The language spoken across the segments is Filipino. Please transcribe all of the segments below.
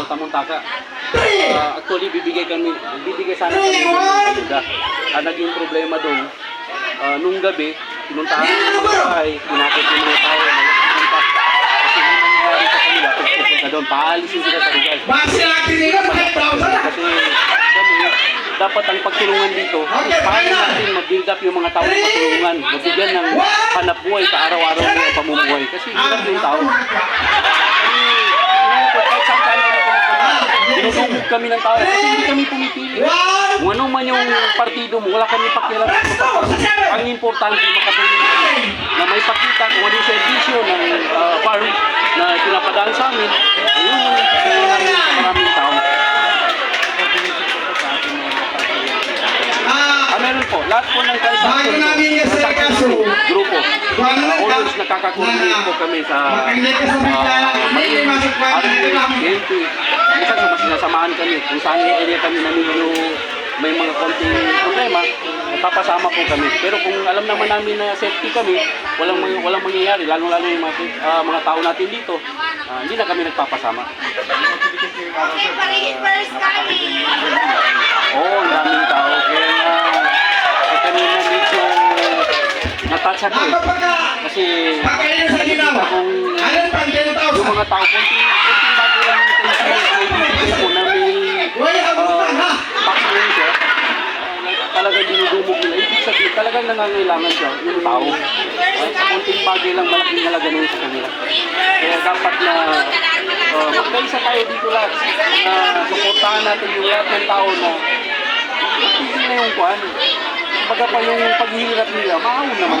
Davao, Tamuntaka. Ah, actually, bibigay kami, bibigay sana kami ng ayuda. Ang naging problema doon, ah, nung gabi, pinuntahan ko sa bahay, pinakit yung mga tao. Kasi yung nangyari sa kanila, pag pupunta doon, paalisin sila sa lugar. Base natin nila, 5,000. Kasi kami, dapat ang pagtulungan dito, paano natin mag-build up yung mga tao na patulungan, mabigyan ng hanap buhay sa araw-araw ng pamumuhay. Kasi hirap yung tao. Kahit saan tayo pumupunta, Dinudumog kami ng tao kasi hindi kami pumipili. Kung ano man yung partido mo, wala kami pakialam. Ang importante, makatulong na may pakita kung ano yung servisyo ng ah, farm na pinapadaan sa amin. Yun yung namin sa maraming tao. Ah, Ah, meron po. Lahat po ng transaction namin kasi kaso, grupo. Uh, nagka- always nakaka-coordinate po kami sa Makinig ka sa bigla. PNP. Minsan sa mas sinasamahan kami. Kung saan yung area kami na may mga konting problema, napapasama po kami. Pero kung alam naman namin na safety kami, walang walang mangyayari, lalo-lalo yung mga, ah, mga tao natin dito, ah, hindi na kami nagpapasama. Oo, oh, daming tao. Kaya eh, kanina medyo natouch ako eh. Kasi nakikita yung 10,000. mga tao, konting, konting bago lang yung tension ko na may Uy, abutan ha. vaccine siya. ah, dinudumog nila. Ibig sabihin, talagang nangangailangan siya, yung tao. Uh, sa konting bagay lang, malaking halaga na yun sa kanila. Kaya dapat na uh, magkaisa tayo dito lahat na suportahan natin yung lahat ng tao na hindi na yung kuhan. Baga pa yung paghihirap nila, maawon naman.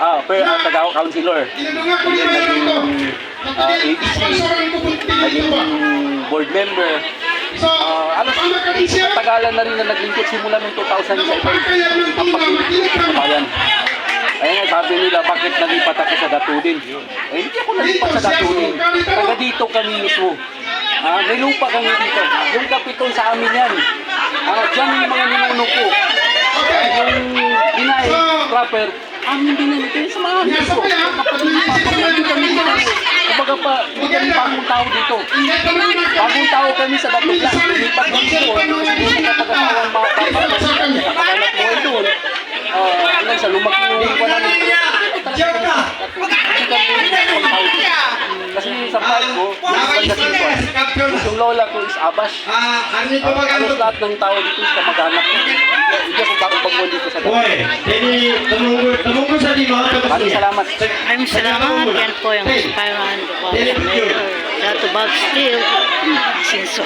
Ah, Vice, Ang ano SWAT ay isang naging uh, ADC, naging board member. So, Ah, alos, ang nakabig siya. tagalan na rin na naglingkod simula noong 2000 sa iba ang. Ayun nga, sabi nila, bakit nalipat ako sa Datudin? Eh, hindi ako nalipat sa Datudin. Taga dito kami mismo. Ah, may lupa kami dito. Yung kapiton sa amin yan. Ah, dyan yung mga ninuno ko. Yung inay, proper, amin din yan. Ito yung sa mga ko. Dito. Kumbaga pa, kami bagong tao dito. Bagong tao kami sa Datugla. Lumipat kami dito. Kasi hindi na pag-asawang mga kapatid. Nakakalap mo. Ah, hanggang sa lumaki yung wala na ka. Kasi sa part ko, yung ko, lola ko is Abash. Ah, ano ito Uh, ba halos lahat ng tao dito is kamag-anak ko. Bagong dito sa Boy, dati. jadi tumunggu tumunggu sa di mga Maraming salamat. Maraming salamat. Yan po yung inspiring Mayor Dato Bob Steele. Sinso.